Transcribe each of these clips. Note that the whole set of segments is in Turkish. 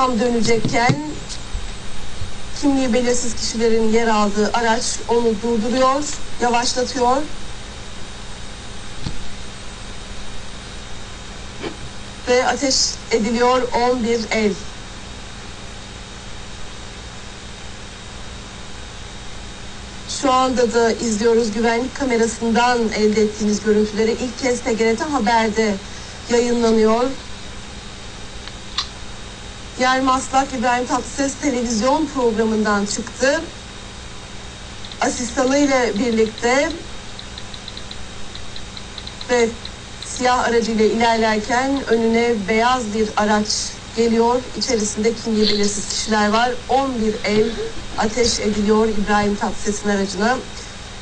tam dönecekken kimliği belirsiz kişilerin yer aldığı araç onu durduruyor, yavaşlatıyor. Ve ateş ediliyor 11 el. Şu anda da izliyoruz güvenlik kamerasından elde ettiğimiz görüntüleri. ilk kez TGRT Haber'de yayınlanıyor. Yer Maslak İbrahim Tatlıses televizyon programından çıktı. Asistanıyla birlikte ve siyah aracıyla ilerlerken önüne beyaz bir araç geliyor. İçerisinde kimliği belirsiz kişiler var. 11 el ateş ediliyor İbrahim Tatlıses'in aracına.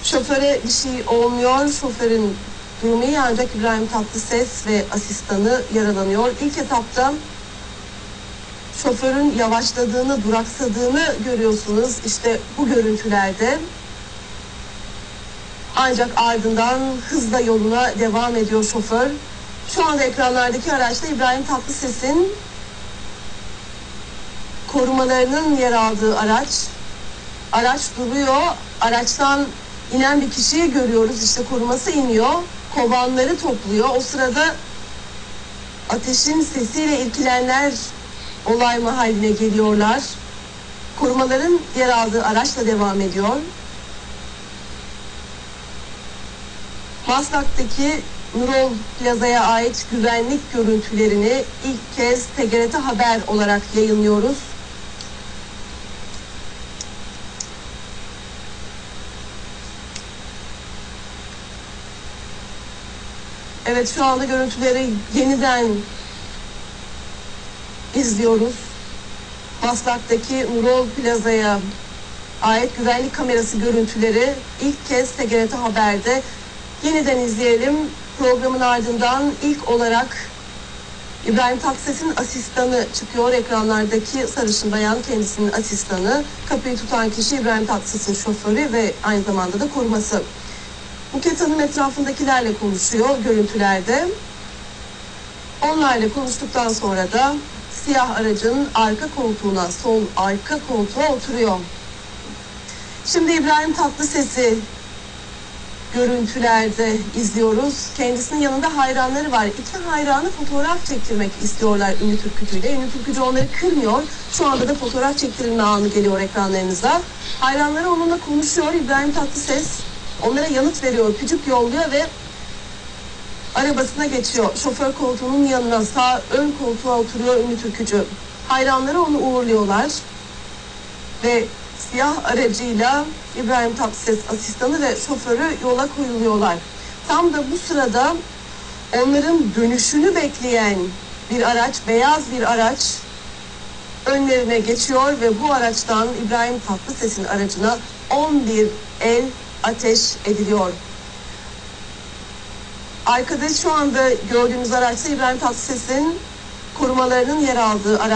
Şoföre bir şey olmuyor. Şoförün durumu iyi ancak İbrahim Tatlıses ve asistanı yaralanıyor. İlk etapta şoförün yavaşladığını, duraksadığını görüyorsunuz. İşte bu görüntülerde. Ancak ardından hızla yoluna devam ediyor şoför. Şu anda ekranlardaki araçta İbrahim Tatlıses'in korumalarının yer aldığı araç. Araç duruyor. Araçtan inen bir kişiyi görüyoruz. İşte koruması iniyor. Kovanları topluyor. O sırada ateşin sesiyle ilgilenenler olay mahalline geliyorlar. Korumaların yer aldığı araçla devam ediyor. Maslak'taki Nurol Plaza'ya ait güvenlik görüntülerini ilk kez TGRT Haber olarak yayınlıyoruz. Evet şu anda görüntüleri yeniden izliyoruz. Maslak'taki Nurol Plaza'ya ait güvenlik kamerası görüntüleri ilk kez TGRT Haber'de yeniden izleyelim. Programın ardından ilk olarak İbrahim Tatlıses'in asistanı çıkıyor. Ekranlardaki sarışın bayan kendisinin asistanı. Kapıyı tutan kişi İbrahim Tatlıses'in şoförü ve aynı zamanda da koruması. Buket Hanım etrafındakilerle konuşuyor görüntülerde. Onlarla konuştuktan sonra da siyah aracın arka koltuğuna, sol arka koltuğa oturuyor. Şimdi İbrahim Tatlıses'i görüntülerde izliyoruz. Kendisinin yanında hayranları var. İki hayranı fotoğraf çektirmek istiyorlar ünlü türkücüyle. Ünlü türkücü onları kırmıyor. Şu anda da fotoğraf çektirilme anı geliyor ekranlarınıza. Hayranları onunla konuşuyor. İbrahim Tatlıses onlara yanıt veriyor. Küçük yolluyor ve arabasına geçiyor. Şoför koltuğunun yanına sağ ön koltuğa oturuyor ünlü türkücü. Hayranları onu uğurluyorlar. Ve siyah aracıyla İbrahim Tatlıses asistanı ve şoförü yola koyuluyorlar. Tam da bu sırada onların dönüşünü bekleyen bir araç, beyaz bir araç önlerine geçiyor ve bu araçtan İbrahim Tatlıses'in aracına 11 el ateş ediliyor. Arkada şu anda gördüğünüz araçta İbrahim Tatlıses'in korumalarının yer aldığı araç.